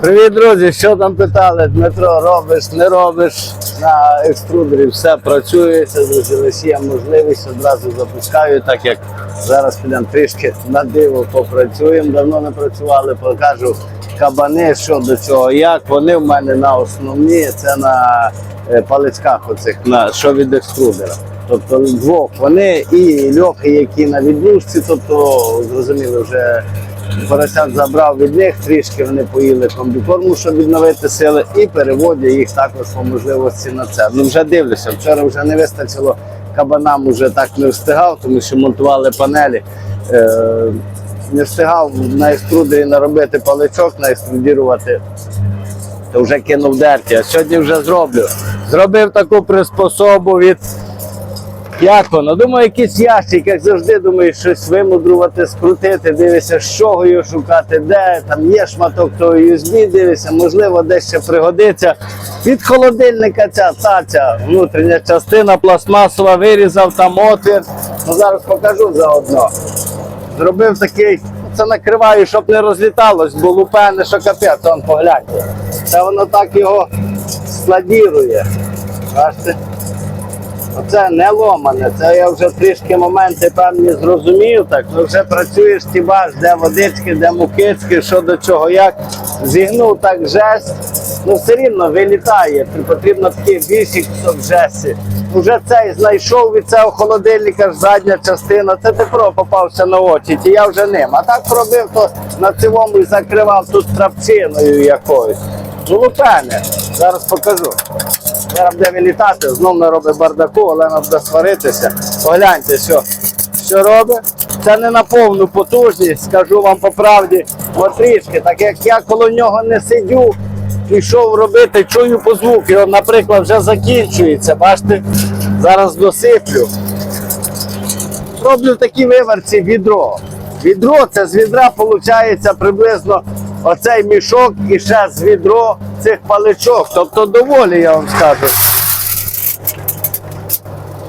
Привіт, друзі! Що там питали? Дмитро, робиш, не робиш на екструдері, все працюється, друзі, є можливість одразу запускаю, так як зараз підемо трішки на диво попрацюємо. Давно не працювали, покажу кабани, що до чого, як. Вони в мене на основні, це на е, паличках оцих, на, що від екструдера. Тобто двох вони і льохи, які на відлужці, тобто зрозуміли вже Поросят забрав від них, трішки вони поїли комбікорму, щоб відновити сили, і переводять їх також по можливості на це. Ну вже дивлюся, вчора вже не вистачило кабанам, вже так не встигав, тому що монтували панелі. Е, не встигав на екструдері наробити паличок, наекструдірувати, то вже кинув дерті. А сьогодні вже зроблю. Зробив таку приспособу від як воно? Думаю, якийсь ящик, як завжди, думаю, щось вимудрувати, скрутити, дивишся, з чого його шукати, де там є шматок того USB, дивишся, можливо, десь ще пригодиться. Від холодильника ця таця, внутрішня частина пластмасова, вирізав там отвір. Ну, зараз покажу заодно. Зробив такий, це накриваю, щоб не розліталось, бо лупене, що капець, он погляньте. Це воно так його складірує. Бачите? Оце не ломане, це я вже трішки моменти певні зрозумів. Так ну вже працюєш тібаш, де водички, де мукицьки, що до чого, як зігнув так жесть, ну все рівно вилітає. Потрібно такий більший кусок жесті. Уже цей знайшов від цього холодильника задня частина. Це тепер попався на очі, ті я вже ним. А так пробив, то на цілому і закривав тут трапчиною якоюсь. Лупене, зараз покажу. Зараз буде вилітати, знов не робить бардаку, Олена буде сваритися. Погляньте, що, що робить. Це не на повну потужність, скажу вам по правді, от трішки. Так як я коло нього не сидю, пішов робити, чую по звуку. От, наприклад, вже закінчується. Бачите, зараз досиплю. Роблю такі виверці відро. Відро це з відра виходить приблизно оцей мішок і ще з відро цих паличок. Тобто доволі я вам скажу.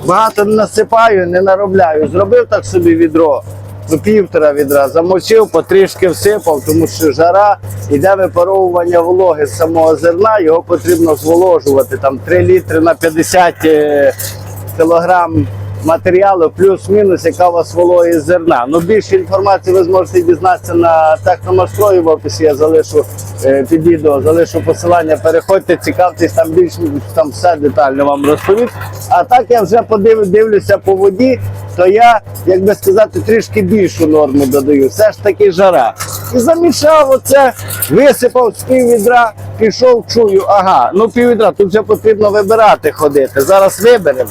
Багато не насипаю, не наробляю. Зробив так собі відро, ну півтора відра, замочив, потрішки всипав, тому що жара, іде випаровування вологи з самого зерна, його потрібно зволожувати. Там 3 літри на 50 е, кілограм матеріалу, плюс-мінус, яка у вас вологі зерна. Ну більше інформації ви зможете дізнатися на техномастрої в описі. Я залишу е, під відео, залишу посилання. Переходьте, цікавтесь, там більше там все детально вам розповім. А так я вже подив, дивлюся по воді, то я, як би сказати, трішки більшу норму додаю. Все ж таки жара. І замішав оце, висипав з пів відра, пішов, чую, ага, ну пів відра, тут вже потрібно вибирати ходити. Зараз виберемо.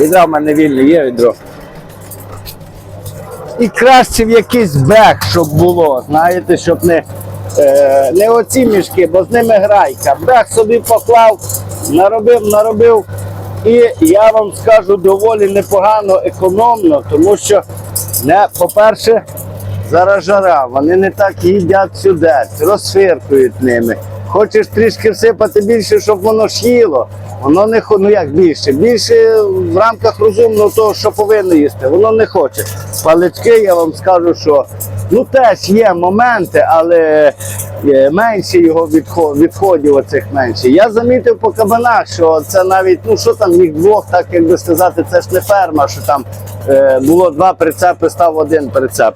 Відра в мене вільне, є відро. І краще в якийсь бек, щоб було, знаєте, щоб не, е, не оці мішки, бо з ними грайка. Бек собі поклав, наробив, наробив. І я вам скажу доволі непогано економно, тому що, не, по-перше, зараз жара, вони не так їдять сюди, розфиркують ними. Хочеш трішки всипати більше, щоб воно ж їло. Воно не ну як більше. Більше в рамках розумного того, що повинно їсти, воно не хоче. Палички, я вам скажу, що ну теж є моменти, але е, менше його відхо- відходів оцих менше. Я замітив по кабанах, що це навіть, ну що там, їх двох, так як би сказати, це ж не ферма, що там е, було два прицепи, став один прицеп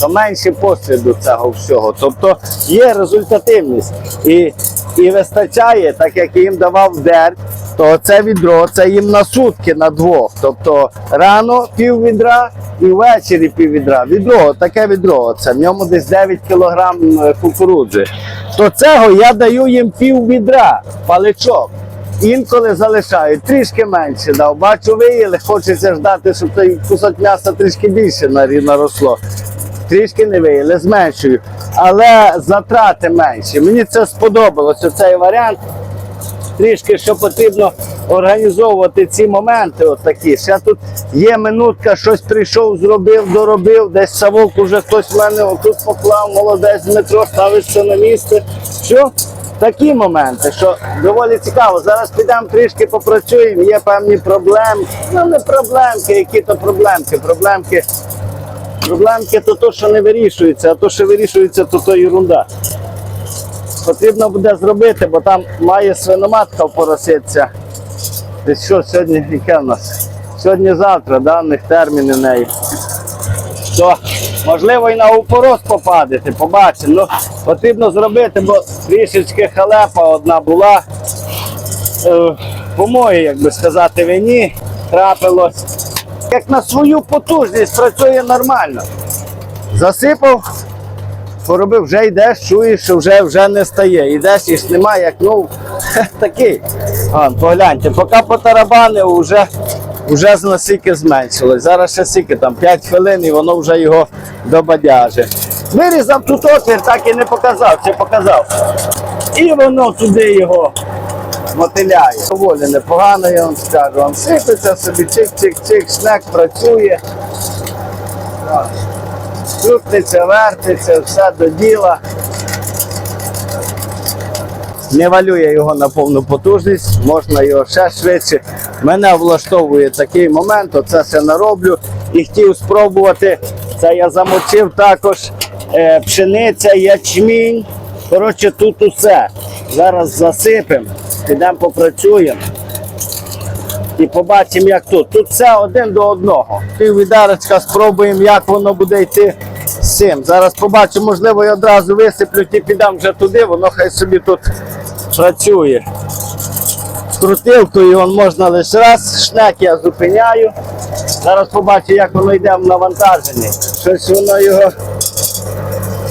то менше посліду цього всього. Тобто є результативність і, і вистачає, так як їм давав дерть, то це відро це їм на сутки на двох. Тобто рано пів відра і ввечері пів відра. Відро, таке відро, це в ньому десь 9 кг кукурудзи. То цього я даю їм пів відра паличок. Інколи залишають трішки менше дав. Бачу, виїли, хочеться ждати, щоб той кусок м'яса трішки більше наросло трішки не виїли, зменшую. Але затрати менші. Мені це сподобалося, цей варіант. Трішки що потрібно організовувати ці моменти. От. Ще тут є минутка, щось прийшов, зробив, доробив, десь савок уже хтось в мене отут поклав, молодець Дмитро, ставиться на місце. Що? Такі моменти, що доволі цікаво. Зараз підемо трішки попрацюємо, є певні проблеми. Ну не проблемки, які то проблемки. Проблемки Проблемки то то, що не вирішується, а то, що вирішується, то то ерунда. потрібно буде зробити, бо там має свиноматка пороситися. Десь що сьогодні, яке в нас? Сьогодні-завтра, да, в них терміни неї. То, можливо, і на упорос попадете, побачимо. Ну, потрібно зробити, бо трішечки халепа одна була. Е, по моїй, як би сказати, вині трапилось. Як на свою потужність працює нормально. Засипав, поробив, вже йдеш, чуєш, що вже, вже не стає. Йдеш і немає, як ну такий. А, погляньте, поки потарабанив, вже, вже з насіки зменшилось. Зараз ще сіки там 5 хвилин і воно вже його добадяже. Вирізав тут отвір, так і не показав, чи показав. І воно туди його мотиляє. Доволі непогано, я вам скажу. Вам сипеться собі, чик-чик-чик, шнек працює. Крутиться, вертиться, все до діла. Не валює його на повну потужність, можна його ще швидше. Мене влаштовує такий момент, оце все нароблю. І хотів спробувати. Це я замочив також е, пшениця, ячмінь. Коротше, тут усе. Зараз засипемо, підемо попрацюємо. І побачимо, як тут. Тут все один до одного. Піввідарочка спробуємо, як воно буде йти з цим. Зараз побачимо, можливо, я одразу висиплю і підам вже туди, воно хай собі тут працює. Крутилкою його можна лише раз, шнек я зупиняю. Зараз побачу, як воно йде в навантаженні. Щось воно його.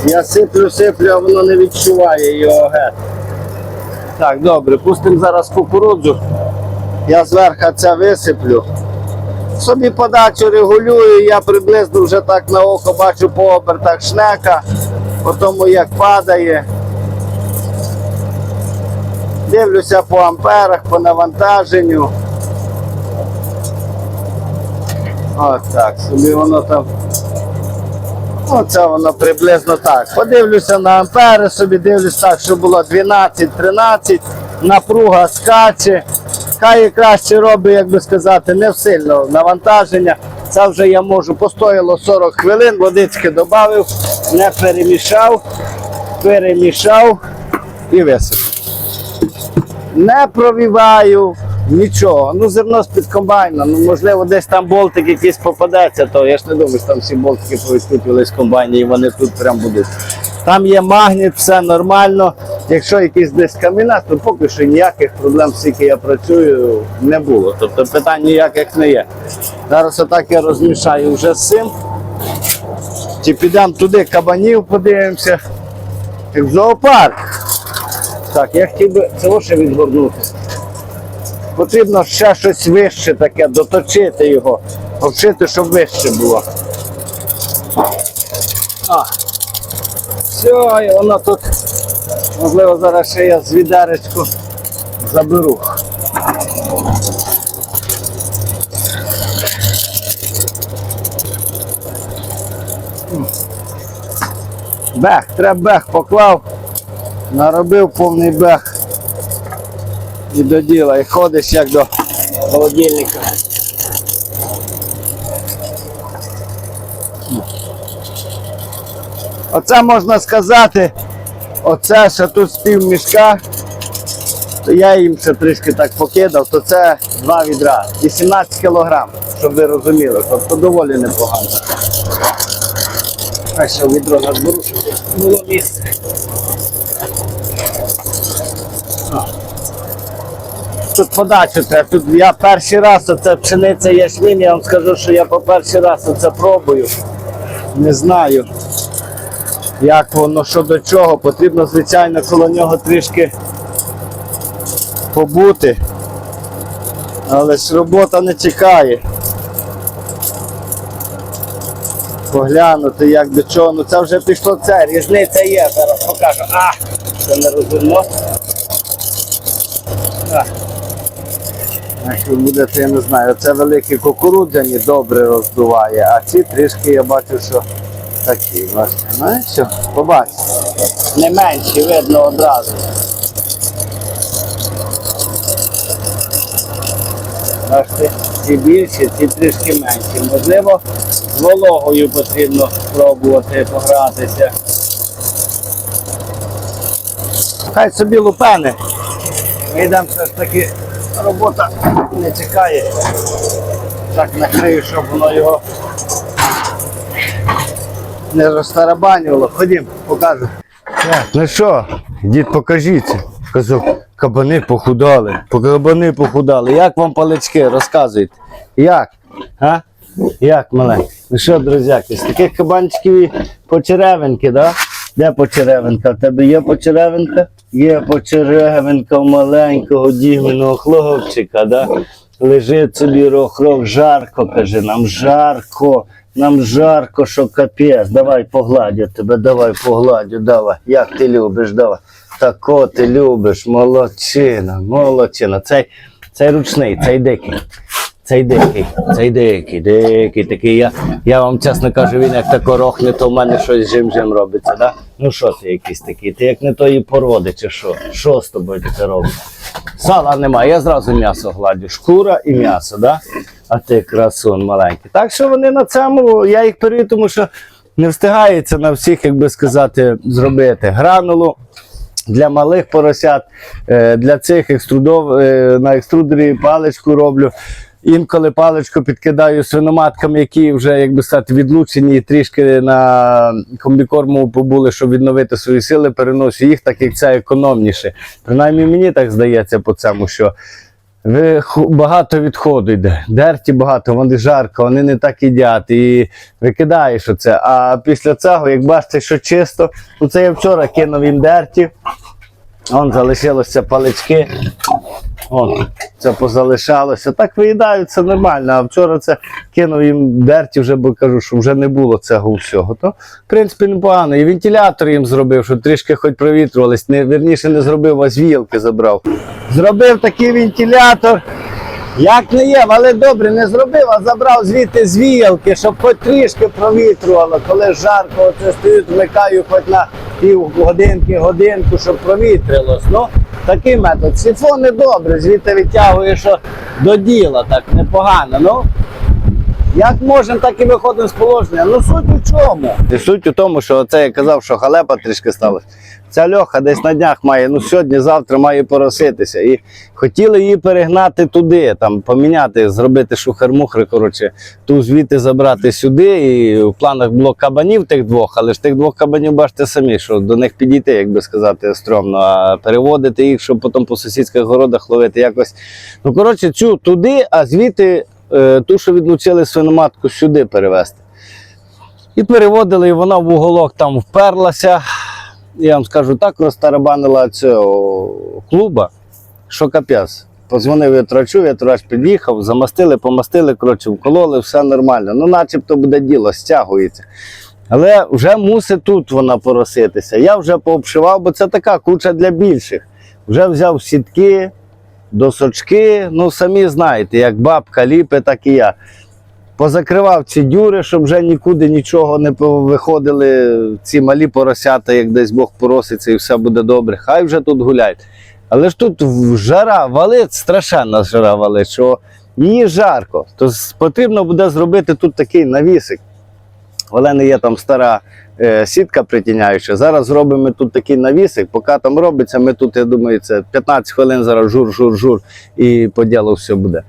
Я сиплю, сиплю, а воно не відчуває його геть. Так, добре, пустимо зараз кукурудзу. Я зверху це висиплю. Собі подачу регулюю, я приблизно вже так на око бачу по обертах шнека, по тому як падає. Дивлюся по амперах, по навантаженню. Ось так, собі воно там. Оце воно приблизно так. Подивлюся на ампери, собі дивлюсь так, щоб було 12-13, напруга скаче. Хай краще робить, як би сказати, не сильно навантаження. Це вже я можу, постояло 40 хвилин, водички додав, не перемішав, перемішав і висипав. Не провіваю нічого. Ну, зерно з-під комбайна. Ну, можливо, десь там болтик якийсь попадеться, то я ж не думаю, що там всі болтики повідкрутили з комбайні і вони тут прям будуть. Там є магніт, все нормально. Якщо якийсь десь камінець, то поки що ніяких проблем, скільки я працюю, не було. Тобто питань ніяких не є. Зараз отак я розмішаю вже з цим. Чи підемо туди кабанів, подивимося. Як в зоопарк. Так, я хотів би цього ще відгорнути. Потрібно ще щось вище таке, доточити його, повчити, щоб вище було. А. Все, і воно тут, можливо, зараз ще я з відеречку заберу. Бех, треба бех поклав, наробив повний бех і до діла. І ходиш як до холодильника. Оце можна сказати, оце ще тут з пів мішка, то я їм ще трішки так покидав, то це два відра. 18 кілограм, щоб ви розуміли, тобто доволі непогано. А ще відро надберу, було місце. Тут подачу. Тут я перший раз оце пшениця ячмінь, я вам скажу, що я по перший раз оце пробую. Не знаю, як воно, що до чого. Потрібно, звичайно, коло нього трішки побути. Але ж робота не чекає. Поглянути, як до чого. Ну це вже пішло це. Різниця є, зараз покажу. А, це не розумно. А. Якщо будете, я не знаю, це великі кукурудзяні добре роздуває, а ці трішки я бачу, що такі, бачите. Ну і що, побачите. Не менші, видно одразу. Бачите, ці більші, ці трішки менші. Можливо, з вологою потрібно спробувати погратися. хай собі лупене. Ми йдемо все ж таки, робота не чекає. Так накрию, щоб воно його не розтарабанювало. Ходім, покажу. Ну що, дід, покажіться. Казав, кабани похудали, кабани похудали. Як вам палички? Розказуйте. Як? А? Як маленький? Ну що, друзяки, з таких кабанчиків і почеревинки, да? Де почеревинка? В тебе є почеревинка? Є почеревинка маленького дігменого хлопчика, да? Лежить собі рох-рох, жарко, каже, нам жарко, нам жарко, що капець. Давай погладю тебе, давай погладю, давай. Як ти любиш, давай. Тако ти любиш, молодчина, молодчина. Цей, цей ручний, цей дикий. Цей дикий, цей дикий, дикий такий. Я, я вам чесно кажу, він як тако рохне, то в мене щось жим-жим робиться, да? Ну що ти якийсь такий? Ти як не тої породи, чи що? Що з тобою таке робить? Сала немає, я зразу м'ясо гладю. Шкура і м'ясо, да? А ти красун маленький. Так що вони на цьому, я їх перію, тому що не встигається на всіх, як би сказати, зробити гранулу для малих поросят, е, для цих екструдов, е, на екструдері паличку роблю. Інколи паличку підкидаю свиноматкам, які вже, як би сказати, відлучені і трішки на комбікорму побули, щоб відновити свої сили, переношу їх, так як це економніше. Принаймні мені так здається по цьому, що багато відходу йде. Дерті багато, вони жарко, вони не так їдять. І викидаєш оце. А після цього, як бачите, що чисто, ну це я вчора кинув їм дерті. Вон залишилося палички. Вон, це позалишалося. Так виїдають, це нормально. А вчора це кинув їм дерті, вже бо кажу, що вже не було цього всього. То, в принципі, непогано. І вентилятор їм зробив, щоб трішки хоч провітрювались. Не, вірніше не зробив, а з вілки забрав. Зробив такий вентилятор. Як не є, але добре не зробив, а забрав звідти з віялки, щоб хоч трішки провітрювало, коли жарко, оце стою, вмикаю хоч на пів годинки, годинку, щоб провітрилось. Ну, такий метод. Сіфони добре, звідти відтягує, що до діла так непогано. Ну, як можемо, так і виходимо з положення. Ну суть чому? І суть у тому, що це я казав, що халепа трішки сталося. Ця льоха десь на днях має, ну сьогодні, завтра має пороситися. І хотіли її перегнати туди, там поміняти, зробити шухер-мухри, коротше, ту звідти забрати сюди. І в планах було кабанів тих двох, але ж тих двох кабанів бачите самі, що до них підійти, як би сказати, стрьомно, а переводити їх, щоб потім по сусідських городах ловити якось. Ну, коротше, цю туди, а звідти е, ту, що відлучили свиноматку, сюди перевезти. І переводили, і вона в уголок там вперлася. Я вам скажу, так розтарабанила цього клуба, що капець. Позвонив вітрачу, вітрач під'їхав, замастили, помастили, коротше, вкололи, все нормально. Ну, начебто буде діло, стягується. Але вже мусить тут вона пороситися. Я вже пообшивав, бо це така куча для більших. Вже взяв сітки, досочки, ну самі знаєте, як бабка ліпе, так і я. Позакривав ці дюри, щоб вже нікуди нічого не виходили. Ці малі поросята, як десь Бог пороситься і все буде добре. Хай вже тут гуляють. Але ж тут жара валить, страшенна жара валить, що їй жарко. То потрібно буде зробити тут такий навісик. В Олени є там стара е, сітка притіняюча. Зараз зробимо тут такий навісик. Поки там робиться, ми тут, я думаю, це 15 хвилин зараз жур, жур, жур, і по ділу все буде.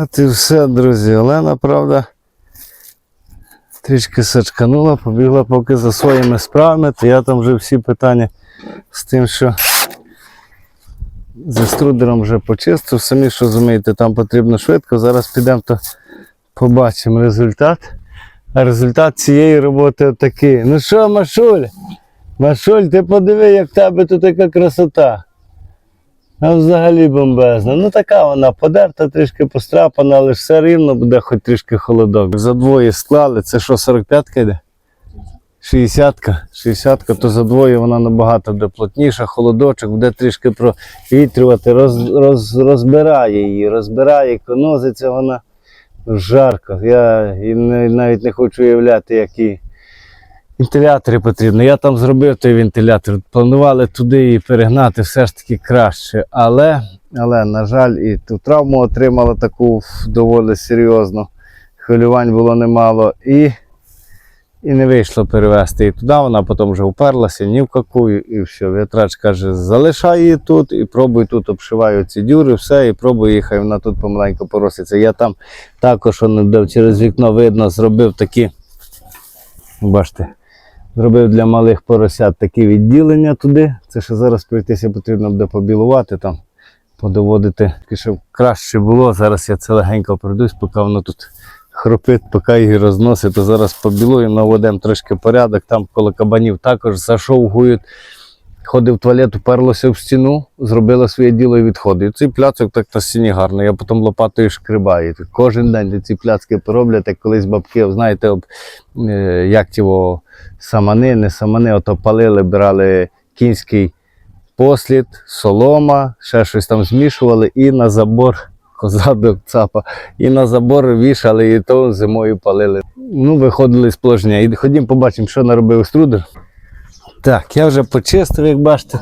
А ти все, друзі. Олена, правда, трішки сачканула, побігла поки за своїми справами, то я там вже всі питання з тим, що з еструдером вже почистив. Самі ж розумієте, там потрібно швидко. Зараз підемо, то побачимо результат. А результат цієї роботи такий. Ну що, Машуль? Машуль, ти подиви, як в тебе тут така красота. А взагалі бомбезна. Ну така вона подерта, трішки пострапана, але все рівно буде хоч трішки холодок. За двоє склали, це що, 45-ка йде? 60-ка, 60-ка, то за двоє вона набагато буде плотніша, холодочок, буде трішки провітрювати, роз, роз, розбирає її, розбирає, конозиться вона жарко. Я і навіть не хочу уявляти, які вентилятори потрібно. Я там зробив той вентилятор. Планували туди її перегнати все ж таки краще. Але, але на жаль, і ту травму отримала таку доволі серйозну. хвилювань було немало. І, і не вийшло перевезти її туди. Вона потім вже вперлася ні в какую, і все. В'ятрач каже, залишай її тут і пробуй тут обшиваю ці дюри, все, і пробуй її, хай вона тут помаленьку пороситься. Я там також через вікно видно, зробив такі. Бачите, зробив для малих поросят такі відділення туди. Це ще зараз пройтися потрібно буде побілувати там, подоводити, щоб краще було. Зараз я це легенько пройдусь, поки воно тут хропить, поки її розносить, то зараз побілуємо, наведемо трошки порядок. Там коло кабанів також зашовгують. Ходив в туалет, уперлося в стіну, зробила своє діло і відходить. І цей пляцок так на стіні гарно. Я потім лопатою шкрибаю. Кожен день ці пляцки пороблять, як колись бабки, знаєте, об, е, як ті самани, не самани, ото палили, брали кінський послід, солома, ще щось там змішували і на забор козадок цапа, і на забор вішали, і то зимою палили. Ну, виходили з положення. І ходімо побачимо, що наробив струдер. Так, я вже почистив, як бачите.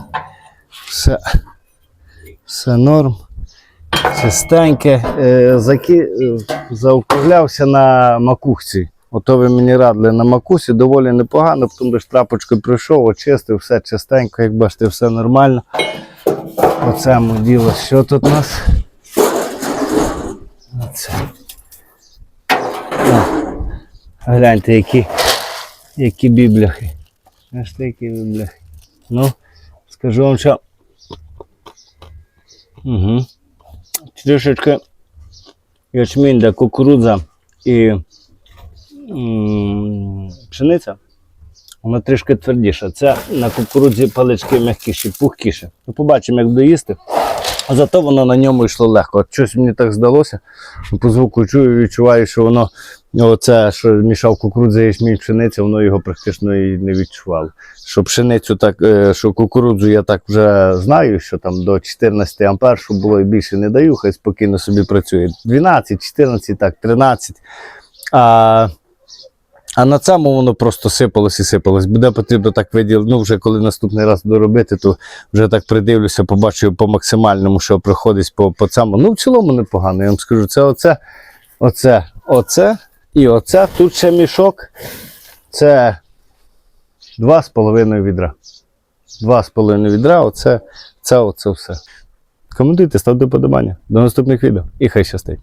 Все, все норм. Чистеньке. Е, заки, е, заокруглявся на макухці. Ото ви мені радили на макусі, доволі непогано, потім лише трапочкою пройшов, очистив, все чистенько, як бачите, все нормально. Оце діло. Що тут у нас? Оце. Гляньте, які, які бібляхи. Аж такі бля. Ну, скажу вам, що. Угу. Трішечки ячмінь, да кукурудза і м, пшениця. Вона трішки твердіша. Це на кукурудзі палички м'якіші, пухкіші. Ну, побачимо, як доїсти. А зато воно на ньому йшло легко. От щось мені так здалося. По звуку чую, відчуваю, що воно оце, що мішав кукурудза ячмінь пшениця, воно його практично і не відчувало. Що пшеницю так, е, що кукурудзу я так вже знаю, що там до 14 ампер, що було і більше не даю, хай спокійно собі працює. 12, 14, так, 13. А, а на цьому воно просто сипалось і сипалось. Буде потрібно так виділити. Ну, вже коли наступний раз доробити, то вже так придивлюся, побачу по максимальному, що приходить по, по цьому. Ну, в цілому непогано. Я вам скажу, це оце, оце, оце і оце. Тут ще мішок. Це два з половиною відра. Два з половиною відра, оце, це, оце все. Коментуйте, ставте подобання. До наступних відео і хай щастить.